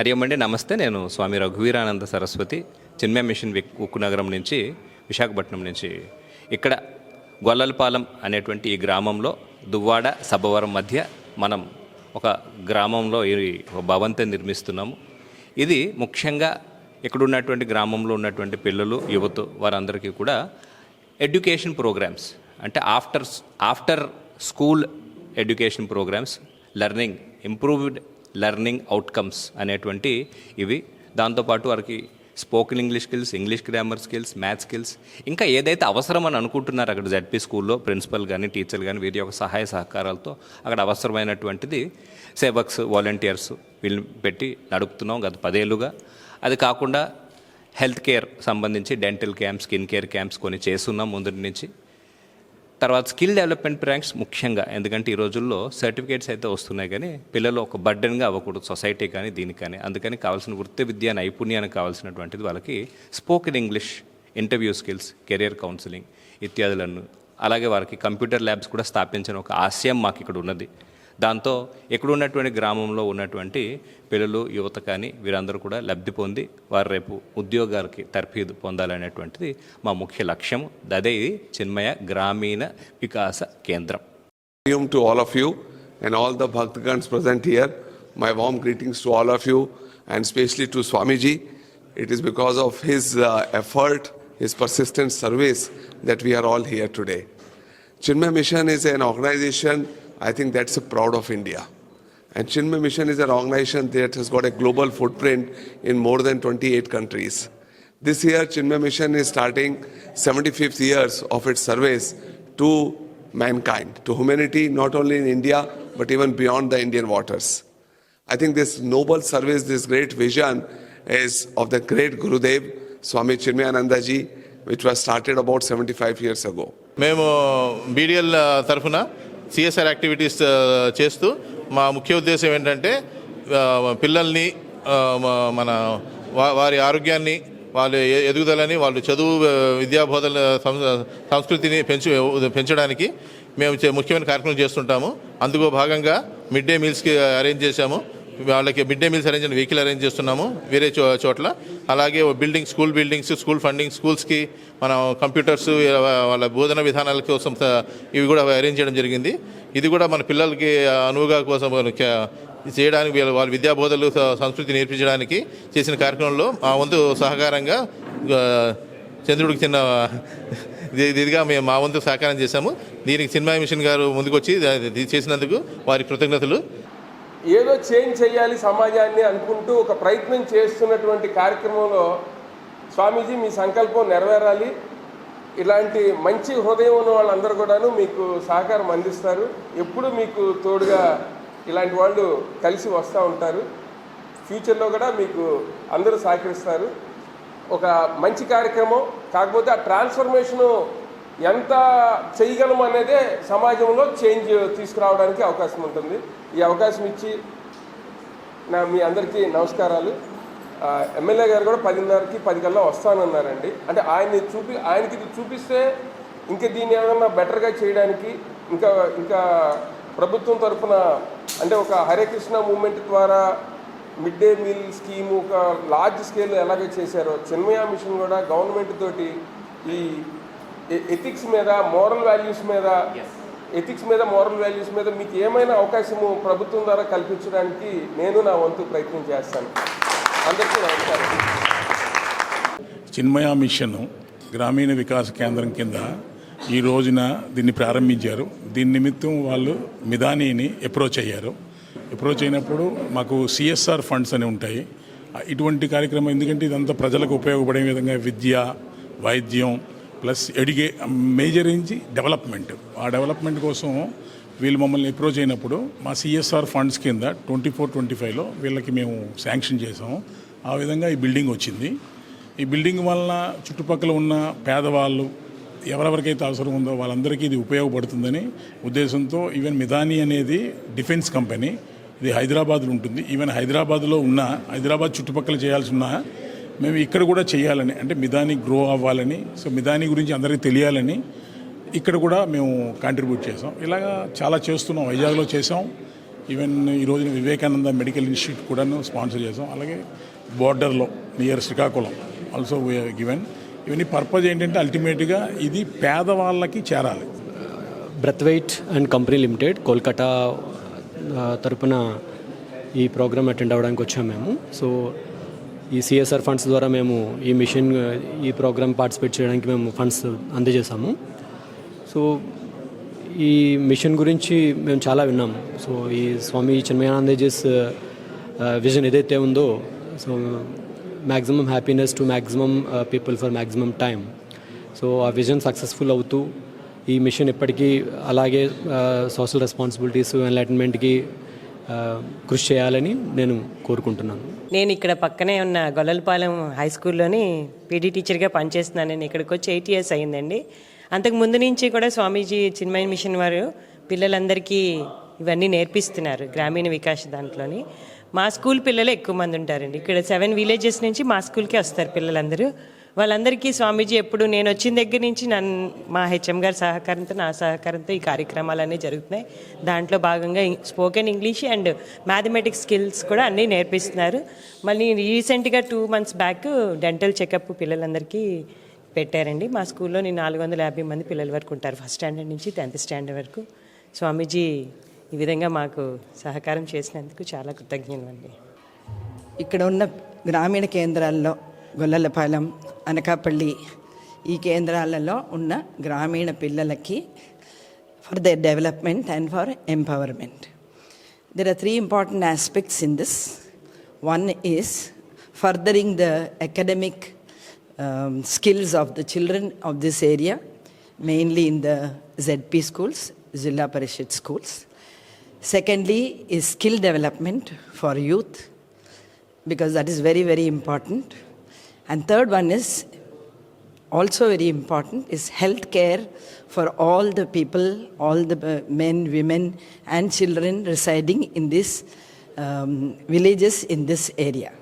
హరి అండి నమస్తే. నేను స్వామి రఘువీరానంద సరస్వతి చిన్మయ మిషన్ ఉక్కునగరం ఉక్కు నగరం నుంచి విశాఖపట్నం నుంచి. ఇక్కడ గొల్లలపాలెం అనేటువంటి ఈ గ్రామంలో దువ్వాడ సభవరం మధ్య మనం ఒక గ్రామంలో ఈ భవంతి నిర్మిస్తున్నాము. ఇది ముఖ్యంగా ఇక్కడ ఉన్నటువంటి గ్రామంలో ఉన్నటువంటి పిల్లలు యువత వారందరికీ కూడా ఎడ్యుకేషన్ ప్రోగ్రామ్స్ అంటే after after school education programmes learning improved learning outcomes అనేటువంటి ఇవి. దాంతోపాటు వారికి spoken English skills English grammar skills maths skills ఇంకా ఏదైతే అవసరం అని అనుకుంటున్నారో అక్కడ జడ్పీ స్కూల్లో ప్రిన్సిపల్ కానీ టీచర్లు కానీ వీరి యొక్క సహాయ సహకారాలతో అక్కడ అవసరమైనటువంటిది సేవక్స్ వాలంటీర్స్ వీళ్ళు పెట్టి నడుపుతున్నాం గత పదేళ్ళుగా అది కాకుండా హెల్త్ కేర్ సంబంధించి dental camps skin care camps కొన్ని చేస్తున్నాం ముందు నుంచి. తర్వాత స్కిల్ డెవలప్మెంట్ ప్రాంక్స్ ముఖ్యంగా ఎందుకంటే ఈ రోజుల్లో సర్టిఫికేట్స్ అయితే వస్తున్నాయి కానీ పిల్లలు ఒక బర్డెన్గా అవ్వకూడదు సొసైటీ కానీ దీనికి కానీ. అందుకని కావాల్సిన వృత్తి విద్య నైపుణ్యానికి కావాల్సినటువంటిది వాళ్ళకి spoken English interview skills career counselling ఇత్యాదులను అలాగే వారికి కంప్యూటర్ ల్యాబ్స్ కూడా స్థాపించిన ఒక ఆశయం మాకు ఇక్కడ ఉన్నది. దాంతో ఇక్కడున్నటువంటి గ్రామంలో ఉన్నటువంటి పిల్లలు యువత కానీ వీరందరూ కూడా లబ్ధి పొంది వారు రేపు ఉద్యోగాలకి తర్ఫీదు పొందాలనేటువంటిది మా ముఖ్య లక్ష్యం దదే ఇది చిన్మయ గ్రామీణ వికాస కేంద్రం to all of you and all the భక్తగన్స్ present here my warm greetings to all of you and specially to Swamiji it is because of his effort his persistent service that we are all here today Chinmaya Mission is an organisation I think that's a proud of India. And Chinmay Mission is an organization that has got a global footprint in more than 28 countries. This year, Chinmay Mission is starting 75th years of its service to mankind, to humanity, not only in India, but even beyond the Indian waters. I think this noble service, this great vision is of the great Gurudev, Swami Chinmayananda ji, which was started about 75 years ago. మేము BDL తరఫున CSR activities చేస్తూ మా ముఖ్య ఉద్దేశం ఏంటంటే పిల్లల్ని మన వారి ఆరోగ్యాన్ని వాళ్ళ ఎదుగుదలని వాళ్ళు చదువు విద్యాబోధన సంస్కృతిని పెంచు పెంచడానికి మేము చే- ముఖ్యమైన కార్యక్రమం చేస్తుంటాము. అందులో భాగంగా మిడ్ డే మీల్స్కి అరేంజ్ చేశాము. వాళ్ళకి mid day meals arrange vehicle arrange చేస్తున్నాము వేరే చో చోట్ల. అలాగే building school buildings school funding స్కూల్స్కి మనం కంప్యూటర్స్ వాళ్ళ బోధన విధానాల కోసం ఇవి కూడా అరేంజ్ చేయడం జరిగింది. ఇది కూడా మన పిల్లలకి అనువుగా కోసం చేయడానికి వాళ్ళ విద్యాబోధలు సంస్కృతి నేర్పించడానికి చేసిన కార్యక్రమంలో మా వంతు సహకారంగా చంద్రుడికి చిన్న ఇదిగా మేము మా వంతు సహకారం చేశాము. దీనికి చిన్మయ మిషన్ గారు ముందుకొచ్చి చేసినందుకు వారి కృతజ్ఞతలు. ఏదో చేంజ్ చేయాలి సమాజాన్ని అనుకుంటూ ఒక ప్రయత్నం చేస్తున్నటువంటి కార్యక్రమంలో స్వామీజీ మీ సంకల్పం నెరవేరాలి. ఇలాంటి మంచి హృదయం ఉన్న వాళ్ళందరూ కూడాను మీకు సహకారం అందిస్తారు. ఎప్పుడు మీకు తోడుగా ఇలాంటి వాళ్ళు కలిసి వస్తూ ఉంటారు. ఫ్యూచర్లో కూడా మీకు అందరూ సహకరిస్తారు. ఒక మంచి కార్యక్రమం కాకపోతే ఆ ట్రాన్స్ఫర్మేషను ఎంత చేయగలం అనేదే సమాజంలో చేంజ్ తీసుకురావడానికి అవకాశం ఉంటుంది. ఈ అవకాశం ఇచ్చి నా మీ అందరికీ నమస్కారాలు. ఎమ్మెల్యే గారు కూడా పదిన్నరకి పది కల్లా వస్తానన్నారండి. అంటే ఆయన్ని చూపి ఆయనకి ఇది చూపిస్తే ఇంకా దీన్ని ఏమన్నా బెటర్గా చేయడానికి ఇంకా ఇంకా ప్రభుత్వం తరఫున అంటే ఒక హరే కృష్ణ మూమెంట్ ద్వారా మిడ్ డే మీల్ స్కీమ్ ఒక లార్జ్ స్కేల్ ఎలాగ చేశారో చిన్మయ మిషన్ కూడా గవర్నమెంట్ తోటి ఈ ఎథిక్స్ మీద మోరల్ వాల్యూస్ మీద ఎథిక్స్ మీద మోరల్ వాల్యూస్ మీద మీకు ఏమైనా అవకాశము ప్రభుత్వం ద్వారా కల్పించడానికి నేను నా వంతు ప్రయత్నం చేస్తాను. అందరికీ నమస్కారం. చిన్మయ మిషన్ గ్రామీణ వికాస కేంద్రం కింద ఈ రోజున దీన్ని ప్రారంభించారు. దీని నిమిత్తం వాళ్ళు మిదానీని అప్రోచ్ అయ్యారు. అప్రోచ్ అయినప్పుడు మాకు సిఎస్ఆర్ ఫండ్స్ అని ఉంటాయి. ఇటువంటి కార్యక్రమం ఎందుకంటే ఇదంతా ప్రజలకు ఉపయోగపడే విధంగా విద్య వైద్యం ప్లస్ ఎడిగే మేజర్ ఏంటి? డెవలప్మెంట్. ఆ డెవలప్మెంట్ కోసం వీళ్ళు మమ్మల్ని అప్రోచ్ అయినప్పుడు మా సిఎస్ఆర్ ఫండ్స్ కింద ట్వంటీ ఫోర్ ట్వంటీ ఫైవ్లో వీళ్ళకి మేము శాంక్షన్ చేసాము ఆ విధంగా ఈ బిల్డింగ్ వచ్చింది. ఈ బిల్డింగ్ వలన చుట్టుపక్కల ఉన్న పేదవాళ్ళు ఎవరెవరికైతే అవసరం ఉందో వాళ్ళందరికీ ఇది ఉపయోగపడుతుందని ఉద్దేశంతో ఈవెన్ మిధాని అనేది డిఫెన్స్ కంపెనీ. ఇది హైదరాబాద్లో ఉంటుంది. ఈవెన్ హైదరాబాద్లో ఉన్న హైదరాబాద్ చుట్టుపక్కల చేయాల్సి ఉన్న మేము ఇక్కడ కూడా చేయాలని అంటే మిదాని గ్రో అవ్వాలని సో మిదాని గురించి అందరికీ తెలియాలని ఇక్కడ కూడా మేము కాంట్రిబ్యూట్ చేసాం ఇలాగా చాలా చేస్తున్నాం వైజాగ్లో చేసాం ఈవెన్ ఈరోజు వివేకానంద మెడికల్ ఇన్స్టిట్యూట్ కూడాను స్పాన్సర్ చేసాం అలాగే బార్డర్లో నియర్ శ్రీకాకుళం ఆల్సో గివెన్ ఇవన్నీ పర్పస్ ఏంటంటే అల్టిమేట్గా ఇది పేదవాళ్ళకి చేరాలి. Braithwaite and company limited Kolkata తరపున ఈ ప్రోగ్రామ్ అటెండ్ అవ్వడానికి వచ్చాము మేము. సో ఈ సిఎస్ఆర్ ఫండ్స్ ద్వారా మేము ఈ మిషన్ ఈ ప్రోగ్రామ్ పార్టిసిపేట్ చేయడానికి మేము ఫండ్స్ అందజేశాము. సో ఈ మిషన్ గురించి మేము చాలా విన్నాం. సో ఈ స్వామి చిన్మయానందజీస్ విజన్ ఏదైతే ఉందో so maximum happiness to maximum people for maximum time so ఆ విజన్ సక్సెస్ఫుల్ అవుతూ ఈ మిషన్ ఇప్పటికీ అలాగే సోషల్ రెస్పాన్సిబిలిటీస్ ఎన్లైటన్మెంట్కి కృషి చేయాలని నేను కోరుకుంటున్నాను. నేను ఇక్కడ పక్కనే ఉన్న గొల్లలపాలెం హై స్కూల్లోని పీడీ టీచర్గా పనిచేస్తున్నాను. నేను ఇక్కడికి వచ్చి ఎయిట్ ఇయర్స్ అయ్యిందండి. అంతకు ముందు నుంచి కూడా స్వామీజీ చిన్మయ మిషన్ వారు పిల్లలందరికీ ఇవన్నీ నేర్పిస్తున్నారు గ్రామీణ వికాస్ దాంట్లోని. మా స్కూల్ పిల్లలు ఎక్కువ మంది ఉంటారండి. ఇక్కడ సెవెన్ విలేజెస్ నుంచి మా స్కూల్కే వస్తారు పిల్లలందరూ. వాళ్ళందరికీ స్వామీజీ ఎప్పుడు నేను వచ్చిన దగ్గర నుంచి నన్ను మా హెచ్ఎం గారి సహకారంతో నా సహకారంతో ఈ కార్యక్రమాలన్నీ జరుగుతున్నాయి. దాంట్లో భాగంగా spoken English and mathematics skills కూడా అన్నీ నేర్పిస్తున్నారు. మళ్ళీ రీసెంట్గా two months back dental checkup పిల్లలందరికీ పెట్టారండి. మా స్కూల్లో నేను నాలుగు వందల యాభై మంది పిల్లల వరకు ఉంటారు ఫస్ట్ స్టాండర్డ్ నుంచి టెన్త్ స్టాండర్డ్ వరకు. స్వామీజీ ఈ విధంగా మాకు సహకారం చేసినందుకు చాలా కృతజ్ఞతలండి ఇక్కడ ఉన్న గ్రామీణ కేంద్రాల్లో గొల్లలపాలెం అనకాపల్లి ఈ కేంద్రాలలో ఉన్న గ్రామీణ పిల్లలకి for their development and for empowerment there are three important aspects in this one is furthering the academic skills of the children of this area, mainly in the ZP schools, Zilla Parishad schools. Secondly, is skill development for youth, because that is very, very important. And third one is also very important is health care for all the people, all the uh, men, women, and children residing in these um, villages in this area.